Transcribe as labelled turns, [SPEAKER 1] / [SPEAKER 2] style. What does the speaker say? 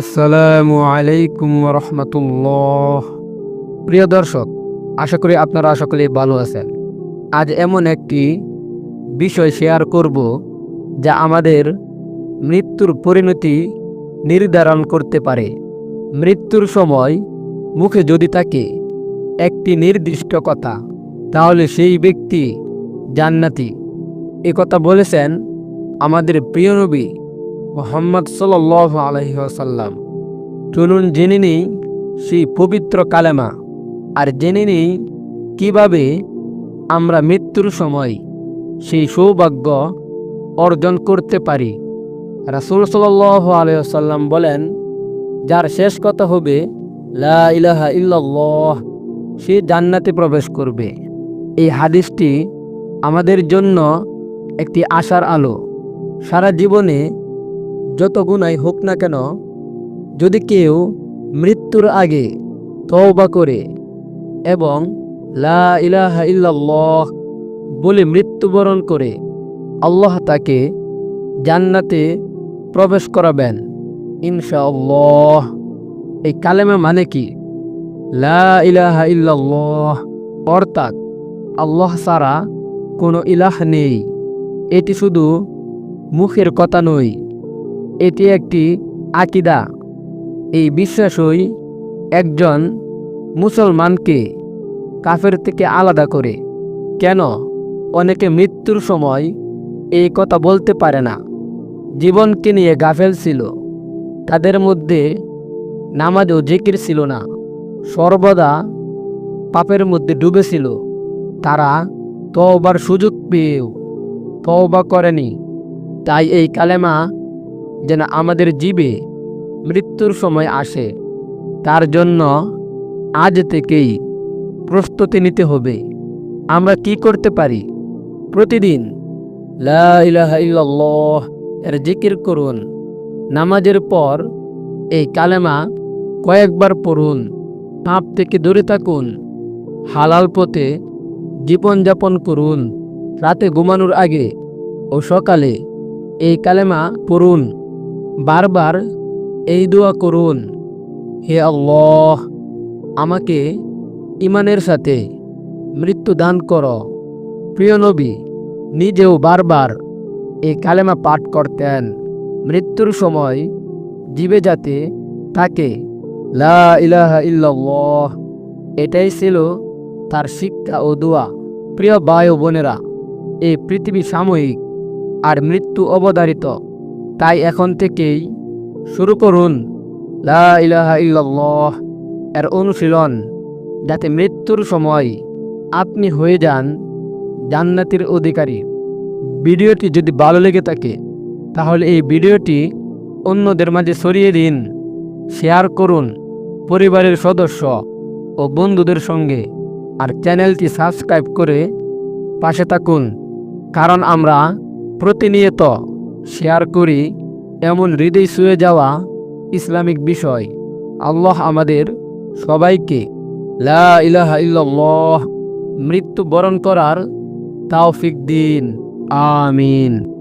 [SPEAKER 1] আসসালামু আলাইকুম রহমতুল্লাহ প্রিয় দর্শক, আশা করি আপনারা সকলেই ভালো আছেন। আজ এমন একটি বিষয় শেয়ার করব যা আমাদের মৃত্যুর পরিণতি নির্ধারণ করতে পারে। মৃত্যুর সময় মুখে যদি থাকে একটি নির্দিষ্ট কথা, তাহলে সেই ব্যক্তি জান্নাতি। এ কথা বলেছেন আমাদের প্রিয় নবী মোহাম্মদ সাল আলহিহাসাল্লাম চলুন জেনে নিই সেই পবিত্র কালেমা, আর জেনে নিই কীভাবে আমরা মৃত্যুর সময় সেই সৌভাগ্য অর্জন করতে পারি। রাসুল সাল আলহাম বলেন, যার শেষ কথা হবে, লা ইলাহা সে জান্নাতে প্রবেশ করবে। এই হাদিসটি আমাদের জন্য একটি আশার আলো। সারা জীবনে যত গুণাই হোক না কেন, যদি কেউ মৃত্যুর আগে তওবা করে এবং লা ইলাহা ইল্লাল্লাহ বলে মৃত্যুবরণ করে, আল্লাহ তাকে জান্নাতে প্রবেশ করাবেন, ইনশাআল্লাহ। এই কালেমা মানে কি? লা ইলাহা ইল্লাল্লাহ। অর্থাৎ আল্লাহ ছাড়া কোনো ইলাহ নেই। এটি শুধু মুখের কথা নয়। এটি একটি আকিদা। এই বিশ্বাসই একজন মুসলমানকে কাফের থেকে আলাদা করে। কেন? অনেকে মৃত্যুর সময় এই কথা বলতে পারে না। জীবনকে নিয়ে গাফেল ছিল। তাদের মধ্যে নামাজ ও জিকির ছিল না। সর্বদা পাপের মধ্যে ডুবেছিল তারা তওবার সুযোগ পেয়েও তওবা করেনি। তাই এই কালেমা যেন আমাদের জীবে মৃত্যুর সময় আসে। তার জন্য আজ থেকেই প্রস্তুতি নিতে হবে। আমরা কি করতে পারি? প্রতিদিন এর জিকির করুন। নামাজের পর এই কালেমা কয়েকবার পড়ুন। পাপ থেকে দূরে থাকুন। হালাল পথে জীবনযাপন করুন। রাতে ঘুমানোর আগে ও সকালে এই কালেমা পড়ুন। বারবার এই দোয়া করুন, হে আল্লাহ, আমাকে ইমানের সাথে মৃত্যু দান কর। প্রিয় নবী, নিজেও বারবার এই কালেমা পাঠ করতেন। মৃত্যুর সময় জীবে যাতে তাকে লা এটাই ছিল তার শিক্ষা ও দোয়া। প্রিয় বায়ু বোনেরা, এই পৃথিবী সাময়িক আর মৃত্যু অবধারিত। তাই এখন থেকেই শুরু করুন। লা এর অনুশীলন, যাতে মৃত্যুর সময় আপনি হয়ে যান জান্নাতির অধিকারী। ভিডিওটি যদি ভালো লেগে থাকে, তাহলে এই ভিডিওটি অন্যদের মাঝে ছড়িয়ে দিন, শেয়ার করুন পরিবারের সদস্য ও বন্ধুদের সঙ্গে আর চ্যানেলটি সাবস্ক্রাইব করে পাশে থাকুন, কারণ আমরা প্রতিনিয়ত শেয়ার করি, এমন হৃদয় শুয়ে যাওয়া ইসলামিক বিষয়। আল্লাহ আমাদের সবাইকে লা ইলাহা মৃত্যু বরণ করার তাওফিক দিন। আমিন।